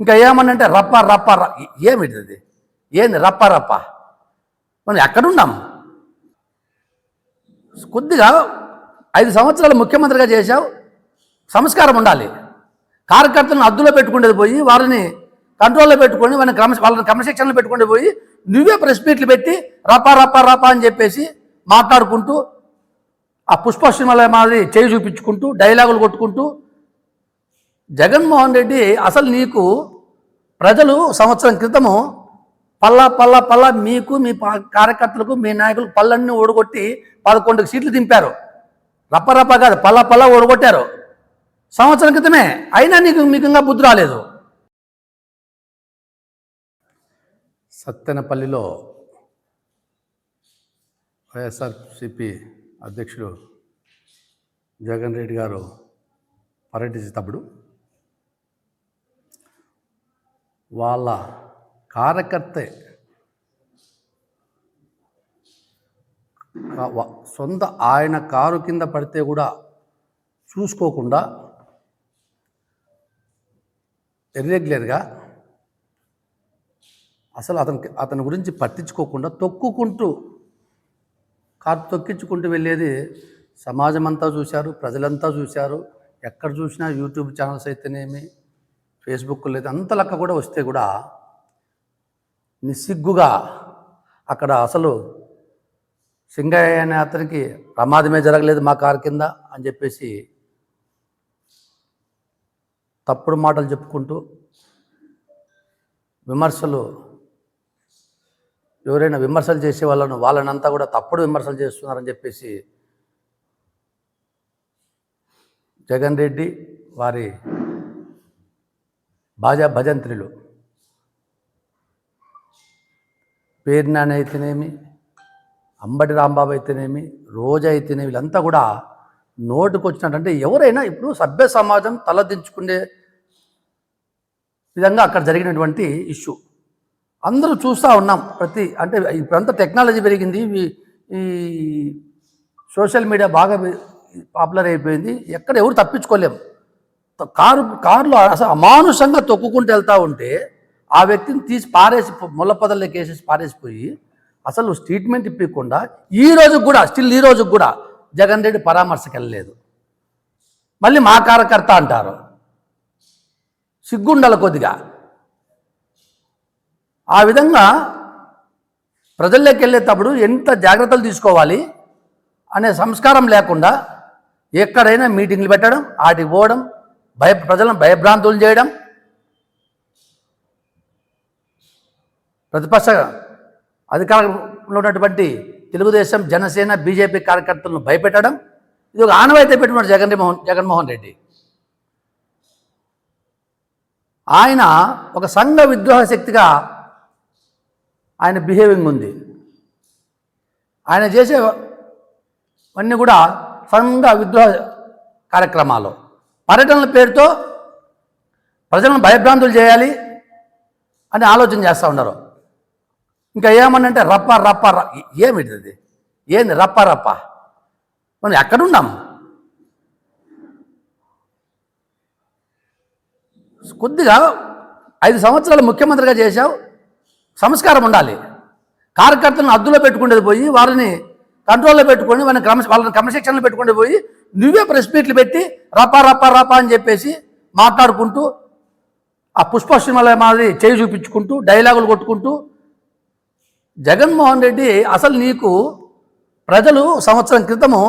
ఇంకా ఏమనంటే రప్ప రప్ప ర- ఏమిటి అది ఏంది రప్ప రప్ప? మనం ఎక్కడున్నాం? కొద్దిగా ఐదు సంవత్సరాలు ముఖ్యమంత్రిగా చేశావు సంస్కారం ఉండాలి. కార్యకర్తలను అద్దులో పెట్టుకునేది పోయి వాళ్ళని కంట్రోల్లో పెట్టుకొని వాళ్ళని క్రమ వాళ్ళని క్రమశిక్షణలో పెట్టుకుని పోయి నువ్వే ప్రెస్ మీట్లు పెట్టి రపా రపా రపా అని చెప్పేసి మాట్లాడుకుంటూ ఆ పుష్ప సినిమాల మాదిరి చేయి చూపించుకుంటూ డైలాగులు కొట్టుకుంటూ జగన్మోహన్ రెడ్డి అసలు నీకు ప్రజలు సంవత్సరం క్రితము పల్లా పల్లా పల్లా మీకు మీ పా- కార్యకర్తలకు మీ నాయకులకు పళ్ళన్నీ ఓడగొట్టి పదకొండు సీట్లు దింపారు. రప్ప రప్ప కాదు పల్లా పల్లా ఓడగొట్టారు సంవత్సరం క్రితమే. అయినా నీకు మీకు ఇంకా బుద్ధి రాలేదు. సత్తెనపల్లిలో వైఎస్ఆర్సిపి అధ్యక్షుడు జగన్ రెడ్డి గారు పర్యటించేటప్పుడు వాళ్ళ కార్యకర్తే సొంత ఆయన కారు కింద పడితే కూడా చూసుకోకుండా ఇర్రెగ్యులర్గా అసలు అతనికి అతని గురించి పట్టించుకోకుండా తొక్కుకుంటూ కారు తొక్కించుకుంటూ వెళ్ళేది సమాజం అంతా చూశారు ప్రజలంతా చూశారు. ఎక్కడ చూసినా యూట్యూబ్ ఛానల్స్ అయితేనేమి ఫేస్బుక్ లేదు అంత లెక్క కూడా వస్తే కూడా నిస్సిగ్గుగా అక్కడ అసలు సింగయ్య అనే అతనికి ప్రమాదమే జరగలేదు మా కారు కింద అని చెప్పేసి తప్పుడు మాటలు చెప్పుకుంటూ విమర్శలు ఎవరైనా విమర్శలు చేసే వాళ్ళను వాళ్ళనంతా కూడా తప్పుడు విమర్శలు చేస్తున్నారని చెప్పేసి జగన్ రెడ్డి వారి భాజా భజంత్రులు. పేరు అయితేనేమి అంబటి రాంబాబు అయితేనేమి రోజా అయితేనేమి వీళ్ళంతా కూడా నోటుకు వచ్చినట్టంటే ఎవరైనా ఇప్పుడు సభ్య సమాజం తలదించుకునే విధంగా అక్కడ జరిగినటువంటి ఇష్యూ. అందరూ చూస్తూ ఉన్నాం ప్రతి అంటే ఇప్పుడంతా టెక్నాలజీ పెరిగింది ఈ- సోషల్ మీడియా బాగా పాపులర్ అయిపోయింది ఎక్కడ ఎవరు తప్పించుకోలేము కారు కారులో అసలు అమానుషంగా తొక్కుకుంటూ వెళ్తూ ఉంటే ఆ వ్యక్తిని తీసి పారేసి ముళ్ళ పొదల్లోకి వేసేసి పారేసిపోయి అసలు ట్రీట్మెంట్ ఇప్పకుండా ఈ రోజు కూడా స్టిల్ ఈ రోజు కూడా జగన్ రెడ్డి పరామర్శకు వెళ్ళలేదు మళ్ళీ మా కార్యకర్త అంటారు. సిగ్గుండాల కొద్దిగా. ఆ విధంగా ప్రజల్లోకి వెళ్ళేటప్పుడు ఎంత జాగ్రత్తలు తీసుకోవాలి అనే సంస్కారం లేకుండా ఎక్కడైనా మీటింగ్లు పెట్టడం ఆటికి పోవడం భయ ప్రజలను భయభ్రాంతులు చేయడం? ప్రతిపక్ష అధికారంలో ఉన్నటువంటి తెలుగుదేశం జనసేన బీజేపీ కార్యకర్తలను భయపెట్టడం? ఇది ఒక ఆనవాయితీ పెట్టుకున్నాడు జగన్మోహన్ జగన్మోహన్ రెడ్డి. ఆయన ఒక సంఘ విద్రోహ శక్తిగా ఆయన బిహేవింగ్ ఉంది. ఆయన చేసే అన్నీ కూడా సంఘ విద్రోహ కార్యక్రమాలు. పర్యటనల పేరుతో ప్రజలను భయభ్రాంతులు చేయాలి అని ఆలోచన చేస్తూ ఉన్నారు. ఇంకా ఏమనంటే రప్ప రప్ప ఏమిటి అది? ఏంది రప్ప రప్ప? మనం ఎక్కడున్నాం? కొద్దిగా ఐదు సంవత్సరాలు ముఖ్యమంత్రిగా చేశావు సంస్కారం ఉండాలి. కార్యకర్తలను అద్దులో పెట్టుకునేది పోయి వారిని కంట్రోల్లో పెట్టుకొని వాళ్ళని క్రమ వాళ్ళని క్రమశిక్షణలో పెట్టుకుని పోయి నువ్వే ప్రెస్ మీట్లు పెట్టి రపా రపా రపా అని చెప్పేసి మాట్లాడుకుంటూ ఆ పుష్ప సినిమాల మాదిరి చేయి చూపించుకుంటూ డైలాగులు కొట్టుకుంటూ జగన్మోహన్ రెడ్డి అసలు నీకు ప్రజలు సంవత్సరం క్రితము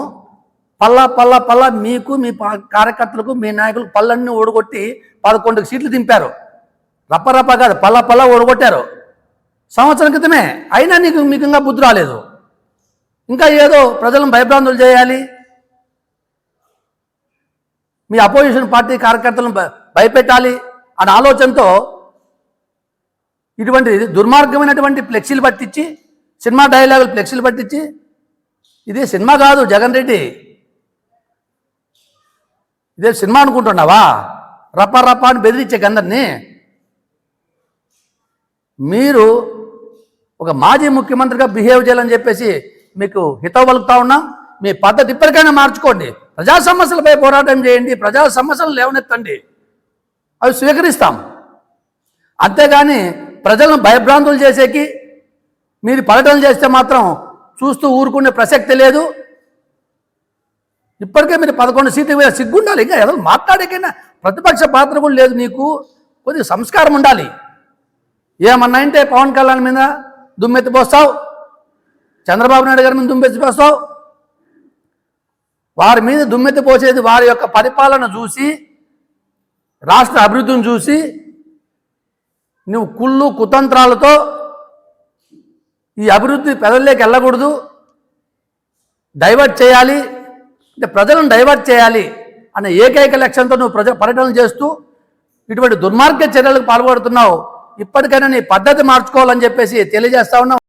పల్లా పల్లా పల్లా మీకు మీ పా- కార్యకర్తలకు మీ నాయకులకు పళ్ళన్నీ ఓడగొట్టి పదకొండు సీట్లు దింపారు. రప్ప రప్ప కాదు పల్లా పల్లా ఓడగొట్టారు సంవత్సరం క్రితమే. అయినా నీకు మీకు ఇంకా బుద్ధి రాలేదు. ఇంకా ఏదో ప్రజలను భయభ్రాంతులు చేయాలి మీ అపోజిషన్ పార్టీ కార్యకర్తలను భయపెట్టాలి అనే ఆలోచనతో ఇటువంటి దుర్మార్గమైనటువంటి ఫ్లెక్సీలు పట్టించి సినిమా డైలాగులు ఫ్లెక్సీలు పట్టించి ఇదే సినిమా కాదు జగన్ రెడ్డి. ఇదే సినిమా అనుకుంటున్నావా? రప్ప రప్ప అని బెదిరించే అందరినీ మీరు ఒక మాజీ ముఖ్యమంత్రిగా బిహేవ్ చేయాలని చెప్పేసి మీకు హితవు పలుకుతా ఉన్నాం మీ పద్ధతి ఇప్పటికైనా మార్చుకోండి. ప్రజా సమస్యలపై పోరాటం చేయండి. ప్రజా సమస్యలు లేవనెత్తండి. అవి స్వీకరిస్తాం. అంతేగాని ప్రజలను భయభ్రాంతులు చేసేకి మీరు పర్యటనలు చేస్తే మాత్రం చూస్తూ ఊరుకునే ప్రసక్తి లేదు. ఇప్పటికే మీరు పదకొండు సీట్లు సిగ్గుండాలి. ఇంకా ఏదో మాట్లాడేకైనా ప్రతిపక్ష పాత్ర కూడా లేదు నీకు. కొద్దిగా సంస్కారం ఉండాలి. ఏమన్నా అంటే పవన్ కళ్యాణ్ మీద దుమ్మెత్తిపోస్తావు చంద్రబాబు నాయుడు గారి మీద దుమ్మెత్తిపోస్తావు వారి మీద దుమ్మెత్తి పోసేది వారి యొక్క పరిపాలన చూసి రాష్ట్ర అభివృద్ధిని చూసి నువ్వు కుళ్ళు కుతంత్రాలతో ఈ అభివృద్ధి ప్రజల్లోకి వెళ్ళకూడదు. డైవర్ట్ చేయాలి. అంటే ప్రజలను డైవర్ట్ చేయాలి అనే ఏకైక లక్ష్యంతో నువ్వు ప్రజ పర్యటనలు చేస్తూ ఇటువంటి దుర్మార్గ చర్యలకు పాల్పడుతున్నావు. ఇప్పటికైనా నీ పద్ధతి మార్చుకోవాలని చెప్పేసి తెలియజేస్తా ఉన్నావు